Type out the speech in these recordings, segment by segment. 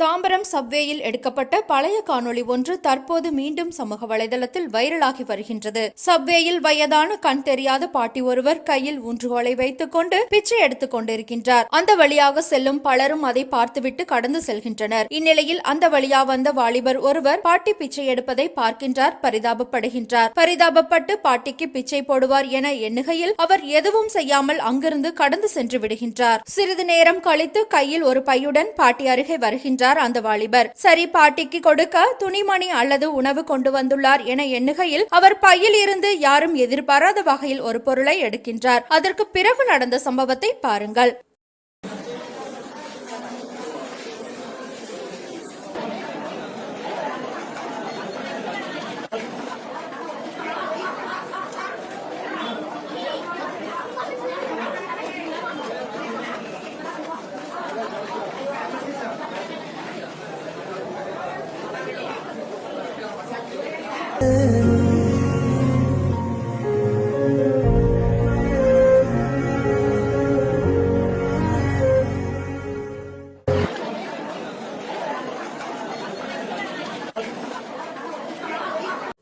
தாம்பரம் சப்வேயில் எடுக்கப்பட்ட பழைய காணொளி ஒன்று தற்போது மீண்டும் சமூக வலைதளத்தில் வைரலாகி வருகின்றது. சப்வேயில் வயதான கண் தெரியாத பாட்டி ஒருவர் கையில் ஊன்றுகோலை வைத்துக் கொண்டு பிச்சை எடுத்துக் கொண்டிருக்கின்றார். அந்த வழியாக செல்லும் பலரும் அதை பார்த்துவிட்டு கடந்து செல்கின்றனர். இந்நிலையில் அந்த வழியா வந்த வாலிபர் ஒருவர் பாட்டி பிச்சை எடுப்பதை பார்க்கின்றார் பரிதாபப்படுகின்றார். பரிதாபப்பட்டு பாட்டிக்கு பிச்சை போடுவார் என எண்ணுகையில் அவர் எதுவும் செய்யாமல் அங்கிருந்து கடந்து சென்று விடுகின்றார். சிறிது நேரம் கழித்து கையில் ஒரு பையுடன் பாட்டி அருகே வருகின்றார். அந்த வாலிபர். சரி பாட்டிக்கு கொடுக்க துணிமணி அல்லது உணவு கொண்டு வந்துள்ளார் என எண்ணுகையில் அவர் பையில் இருந்து யாரும் எதிர்பாராத வகையில் ஒரு பொருளை எடுக்கின்றார். அதற்கு பிறகு நடந்த சம்பவத்தை பாருங்கள். Yeah.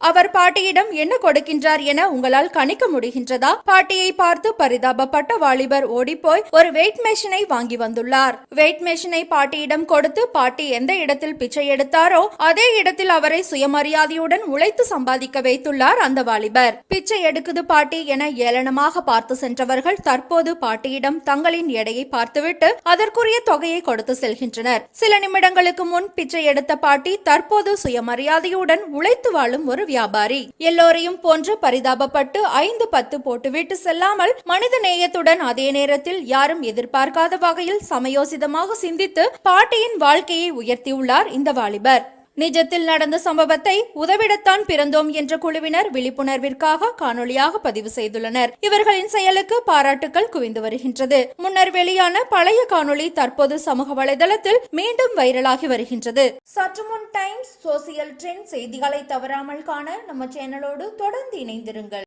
அவர் பாட்டியிடம் என்ன கொடுக்கின்றார் என உங்களால் கணிக்க முடிகின்றதா? பாட்டியை பார்த்து பரிதாபப்பட்ட வாலிபர் ஓடிப்போய் ஒரு வெயிட் மெஷினை வாங்கி வந்துள்ளார். வெயிட் மெஷினை பாட்டியிடம் கொடுத்து பாட்டி எந்த இடத்தில் பிச்சை எடுத்தாரோ அதே இடத்தில் அவரை சுயமரியாதையுடன் உழைத்து சம்பாதிக்க வைத்துள்ளார் அந்த வாலிபர். பிச்சை எடுக்குது பாட்டி என ஏளனமாக பார்த்து சென்றவர்கள் தற்போது பாட்டியிடம் தங்களின் எடையை பார்த்துவிட்டு அதற்குரிய தொகையை கொடுத்து செல்கின்றனர். சில நிமிடங்களுக்கு முன் பிச்சை எடுத்த பாட்டி தற்போது சுயமரியாதையுடன் உழைத்து வாழும் ஒரு வியாபாரி. எல்லோரையும் போன்று பரிதாபப்பட்டு ஐந்து பத்து போட்டுவிட்டு செல்லாமல் மனித நேயத்துடன் அதே நேரத்தில் யாரும் எதிர்பார்க்காத வகையில் சமயோசிதமாக சிந்தித்து பாட்டியின் வாழ்க்கையை உயர்த்தியுள்ளார் இந்த வாலிபர். நிஜத்தில் நடந்த சம்பவத்தை உதவிடத்தான் பிறந்தோம் என்ற குழுவினர் விழிப்புணர்விற்காக காணொளியாக பதிவு செய்துள்ளனர். இவர்களின் செயலுக்கு பாராட்டுக்கள் குவிந்து வருகின்றது. முன்னர் வெளியான பழைய காணொளி தற்போது சமூக வலைதளத்தில் மீண்டும் வைரலாகி வருகின்றது. சற்று முன் டைம்ஸ் சோசியல் ட்ரெண்ட் செய்திகளை தவறாமல் காண நம்ம சேனலோடு தொடர்ந்து இணைந்திருங்கள்.